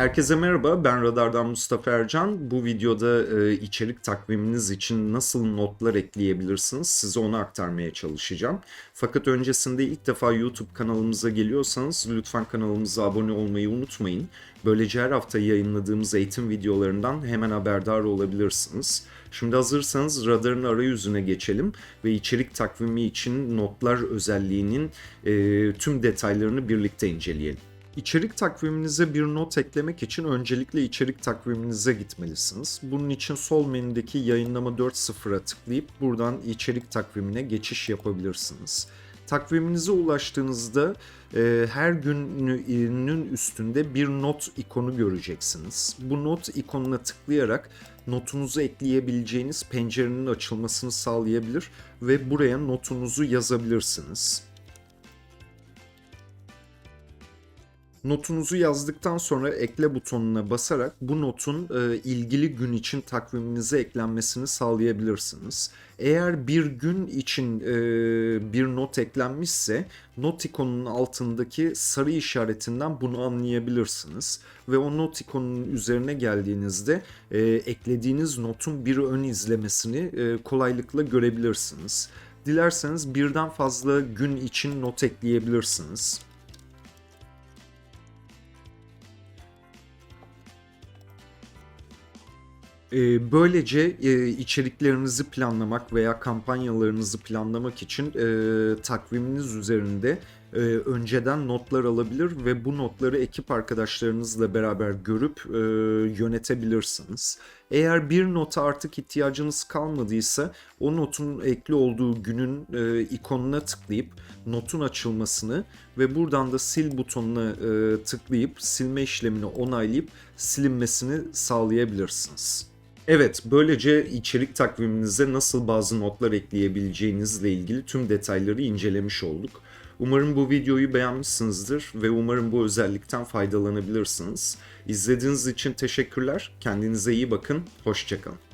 Herkese merhaba, ben Radar'dan Mustafa Ercan. Bu videoda e, içerik takviminiz için nasıl notlar ekleyebilirsiniz size onu aktarmaya çalışacağım. Fakat öncesinde ilk defa YouTube kanalımıza geliyorsanız lütfen kanalımıza abone olmayı unutmayın. Böylece her hafta yayınladığımız eğitim videolarından hemen haberdar olabilirsiniz. Şimdi hazırsanız Radar'ın arayüzüne geçelim ve içerik takvimi için notlar özelliğinin e, tüm detaylarını birlikte inceleyelim. İçerik takviminize bir not eklemek için öncelikle içerik takviminize gitmelisiniz. Bunun için sol menüdeki yayınlama 4.0'a tıklayıp buradan içerik takvimine geçiş yapabilirsiniz. Takviminize ulaştığınızda e, her günün üstünde bir not ikonu göreceksiniz. Bu not ikonuna tıklayarak notunuzu ekleyebileceğiniz pencerenin açılmasını sağlayabilir ve buraya notunuzu yazabilirsiniz. Notunuzu yazdıktan sonra ekle butonuna basarak bu notun e, ilgili gün için takviminize eklenmesini sağlayabilirsiniz. Eğer bir gün için e, bir not eklenmişse not ikonunun altındaki sarı işaretinden bunu anlayabilirsiniz. Ve o not ikonunun üzerine geldiğinizde e, eklediğiniz notun bir ön izlemesini e, kolaylıkla görebilirsiniz. Dilerseniz birden fazla gün için not ekleyebilirsiniz. Böylece e, içeriklerinizi planlamak veya kampanyalarınızı planlamak için e, takviminiz üzerinde e, önceden notlar alabilir ve bu notları ekip arkadaşlarınızla beraber görüp yönetebilirsiniz. Eğer bir nota artık ihtiyacınız kalmadıysa o notun ekli olduğu günün ikonuna tıklayıp notun açılmasını ve buradan da sil butonuna tıklayıp silme işlemini onaylayıp silinmesini sağlayabilirsiniz. Evet, böylece içerik takviminize nasıl bazı notlar ekleyebileceğinizle ilgili tüm detayları incelemiş olduk. Umarım bu videoyu beğenmişsinizdir ve umarım bu özellikten faydalanabilirsiniz. İzlediğiniz için teşekkürler. Kendinize iyi bakın. Hoşçakalın.